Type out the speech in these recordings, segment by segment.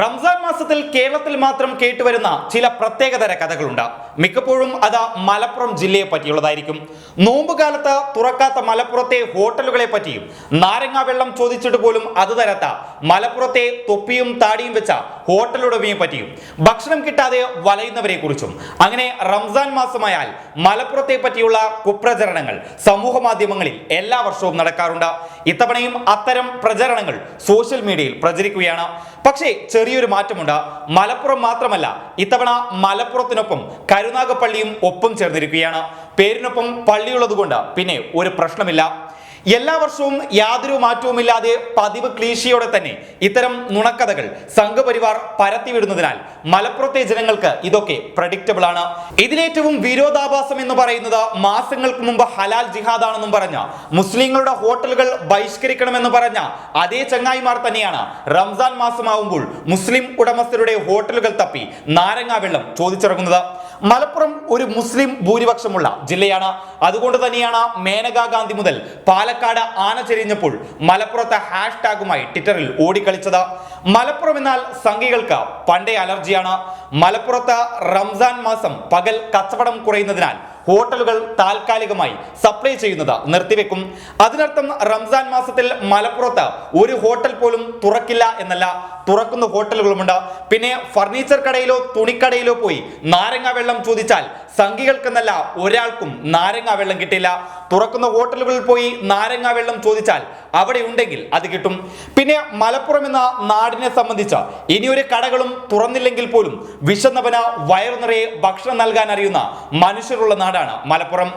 റംസാൻ മാസത്തിൽ കേരളത്തിൽ മാത്രം കേട്ടുവരുന്ന ചില പ്രത്യേകതര കഥകളുണ്ട്. മിക്കപ്പോഴും അത് മലപ്പുറം ജില്ലയെ പറ്റിയുള്ളതായിരിക്കും. നോമ്പുകാലത്ത് തുറക്കാത്ത മലപ്പുറത്തെ ഹോട്ടലുകളെ പറ്റിയും നാരങ്ങാ വെള്ളം ചോദിച്ചിട്ട് പോലും അത് തരാത്ത മലപ്പുറത്തെ തൊപ്പിയും താടിയും വെച്ച ഹോട്ടലുടമയെ പറ്റിയും ഭക്ഷണം കിട്ടാതെ വലയുന്നവരെ കുറിച്ചും അങ്ങനെ റംസാൻ മാസമായാൽ മലപ്പുറത്തെ പറ്റിയുള്ള കുപ്രചരണങ്ങൾ സമൂഹ മാധ്യമങ്ങളിൽ എല്ലാ വർഷവും നടക്കാറുണ്ട്. ഇത്തവണയും അത്തരം പ്രചരണങ്ങൾ സോഷ്യൽ മീഡിയയിൽ പ്രചരിക്കുകയാണ്. പക്ഷേ ചെറിയൊരു മാറ്റമുണ്ട് മലപ്പുറം മാത്രമല്ല ഇത്തവണ മലപ്പുറത്തിനൊപ്പം കരുനാഗപ്പള്ളിയും ഒപ്പം ചേർന്നിരിക്കുകയാണ്. പേരിനൊപ്പം പള്ളിയുള്ളതുകൊണ്ട് പിന്നെ ഒരു പ്രശ്നമില്ല. എല്ലാ വർഷവും യാതൊരു മാറ്റവുമില്ലാതെ പതിവ് ക്ലീശയോടെ തന്നെ ഇത്തരം നുണക്കഥകൾ സംഘപരിവാർ പരത്തിവിടുന്നതിനാൽ മലപ്പുറത്തെ ജനങ്ങൾക്ക് ഇതൊക്കെ പ്രഡിക്റ്റബിൾ ആണ്. ഇതിലേറ്റവും വിരോധാഭാസം എന്ന് പറയുന്നത് മാസങ്ങൾക്ക് മുമ്പ് ഹലാൽ ജിഹാദ് ആണെന്നും പറഞ്ഞ മുസ്ലിങ്ങളുടെ ഹോട്ടലുകൾ ബഹിഷ്കരിക്കണമെന്ന് പറഞ്ഞ അതേ ചങ്ങായിമാർ തന്നെയാണ് റംസാൻ മാസമാവുമ്പോൾ മുസ്ലിം ഉടമസ്ഥരുടെ ഹോട്ടലുകൾ തപ്പി നാരങ്ങാ വെള്ളം ചോദിച്ചിറങ്ങുന്നത്. മലപ്പുറം ഒരു മുസ്ലിം ഭൂരിപക്ഷമുള്ള ജില്ലയാണ്. അതുകൊണ്ട് തന്നെയാണ് മേനകാ ഗാന്ധി മുതൽ പാലക്കാട് ആന ചെരിഞ്ഞപ്പോൾ മലപ്പുറത്തെ ഹാഷ്ടാഗുമായി ട്വിറ്ററിൽ ഓടിക്കളിച്ചത്. മലപ്പുറം എന്നാൽ സംഘികൾക്ക് പണ്ടേ അലർജിയാണ്. മലപ്പുറത്ത് റംസാൻ മാസം പകൽ കച്ചവടം കുറയുന്നതിനാൽ ഹോട്ടലുകൾ താൽക്കാലികമായി സപ്ലൈ ചെയ്യുന്നത് നിർത്തിവെക്കും. അതിനർത്ഥം റംസാൻ മാസത്തിൽ മലപ്പുറത്ത് ഒരു ഹോട്ടൽ പോലും തുറക്കില്ല എന്നല്ല. തുറക്കുന്ന ഹോട്ടലുകളുമുണ്ട്. പിന്നെ ഫർണിച്ചർ കടയിലോ തുണിക്കടയിലോ പോയി നാരങ്ങ വെള്ളം ചോദിച്ചാൽ സംഘികൾക്കെന്നല്ല ഒരാൾക്കും നാരങ്ങ വെള്ളം കിട്ടില്ല. തുറക്കുന്ന ഹോട്ടലുകളിൽ പോയി നാരങ്ങ വെള്ളം ചോദിച്ചാൽ അവിടെ ഉണ്ടെങ്കിൽ അത് കിട്ടും. പിന്നെ മലപ്പുറം എന്ന നാടിനെ സംബന്ധിച്ച് ഇനിയൊരു കടകളും തുറന്നില്ലെങ്കിൽ പോലും വിശന്നവന വയറു നിറയെ ഭക്ഷണം നൽകാൻ അറിയുന്ന മനുഷ്യരുള്ള നാടാണ് മലപ്പുറം.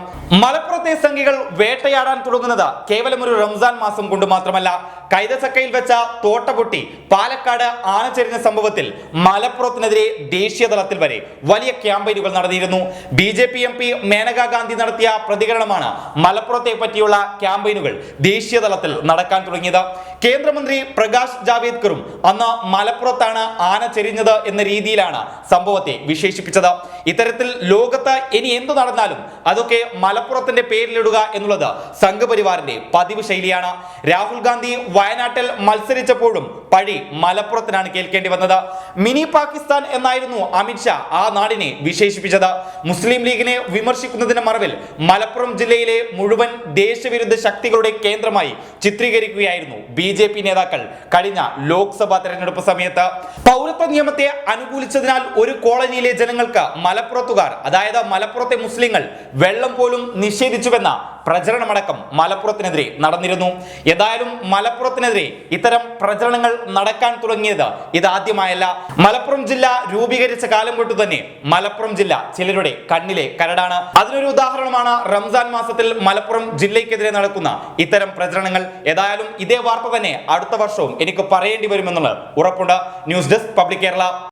മലപ്പുറത്തെ സംഘികൾ വേട്ടയാടാൻ തുടങ്ങുന്നത് കേവലം ഒരു റംസാൻ മാസം കൊണ്ട് മാത്രമല്ല. കൈതച്ചക്കയിൽ വെച്ച തോട്ട പൊട്ടി പാലക്കാട് ആനച്ചെരിഞ്ഞ സംഭവത്തിൽ മലപ്പുറത്തിനെതിരെ ദേശീയ തലത്തിൽ വരെ വലിയ ക്യാമ്പയിനുകൾ നടന്നിരുന്നു B J P M P Maneka Gandhi നടത്തിയ പ്രതികരണമാണ് മലപ്പുറത്തെ പറ്റിയുള്ള ക്യാമ്പയിനുകൾ ദേശീയ തലത്തിൽ നടക്കാൻ തുടങ്ങിയത്. കേന്ദ്രമന്ത്രി പ്രകാശ് ജാവേദ്കറും അന്ന് മലപ്പുറത്താണ് ആന ചെരിഞ്ഞത് എന്ന രീതിയിലാണ് സംഭവത്തെ വിശേഷിപ്പിച്ചത്. ഇത്തരത്തിൽ ലോകത്ത് ഇനി എന്തു നടന്നാലും അതൊക്കെ മലപ്പുറത്തിന്റെ പേരിലിടുക എന്നുള്ളത് സംഘപരിവാറിന്റെ പതിവ് ശൈലിയാണ്. രാഹുൽ ഗാന്ധി വയനാട്ടിൽ മത്സരിച്ചപ്പോഴും പഴി മലപ്പുറത്തിനാണ് കേൾക്കേണ്ടി വന്നത്. മിനി പാകിസ്ഥാൻ എന്നായിരുന്നു അമിത്ഷാ ആ നാടിനെ വിശേഷിപ്പിച്ചത്. മുസ്ലിം ലീഗിനെ വിമർശിക്കുന്നതിന്റെ മറവിൽ മലപ്പുറം ജില്ലയിലെ മുഴുവൻ ദേശവിരുദ്ധ ശക്തികളുടെ കേന്ദ്രമായി ചിത്രീകരിക്കുകയായിരുന്നു ബി ജെ പി നേതാക്കൾ കഴിഞ്ഞ ലോക്സഭാ തെരഞ്ഞെടുപ്പ് സമയത്ത്. പൗരത്വ നിയമത്തെ അനുകൂലിച്ചതിനാൽ ഒരു കോളനിയിലെ ജനങ്ങൾക്ക് മലപ്പുറത്തുകാർ അതായത് മലപ്പുറത്തെ മുസ്ലിങ്ങൾ വെള്ളം പോലും നിഷേധിച്ചുവെന്ന പ്രചരണമടക്കം മലപ്പുറത്തിനെതിരെ നടന്നിരുന്നു. ഏതായാലും മലപ്പുറത്തിനെതിരെ ഇത്തരം പ്രചരണങ്ങൾ നടക്കാൻ തുടങ്ങിയത് ഇതാദ്യമായല്ല. മലപ്പുറം ജില്ല രൂപീകരിച്ച കാലം തൊട്ട് തന്നെ മലപ്പുറം ജില്ല ചിലരുടെ കണ്ണിലെ കരടാണ്. അതിനൊരു ഉദാഹരണമാണ് റംസാൻ മാസത്തിൽ മലപ്പുറം ജില്ലയ്ക്കെതിരെ നടക്കുന്ന ഇത്തരം പ്രചരണങ്ങൾ. ഏതായാലും ഇതേ വാർത്ത തന്നെ അടുത്ത വർഷവും എനിക്ക് പറയേണ്ടി വരുമെന്നുള്ളത് ഉറപ്പുണ്ട്. News desk public Kerala.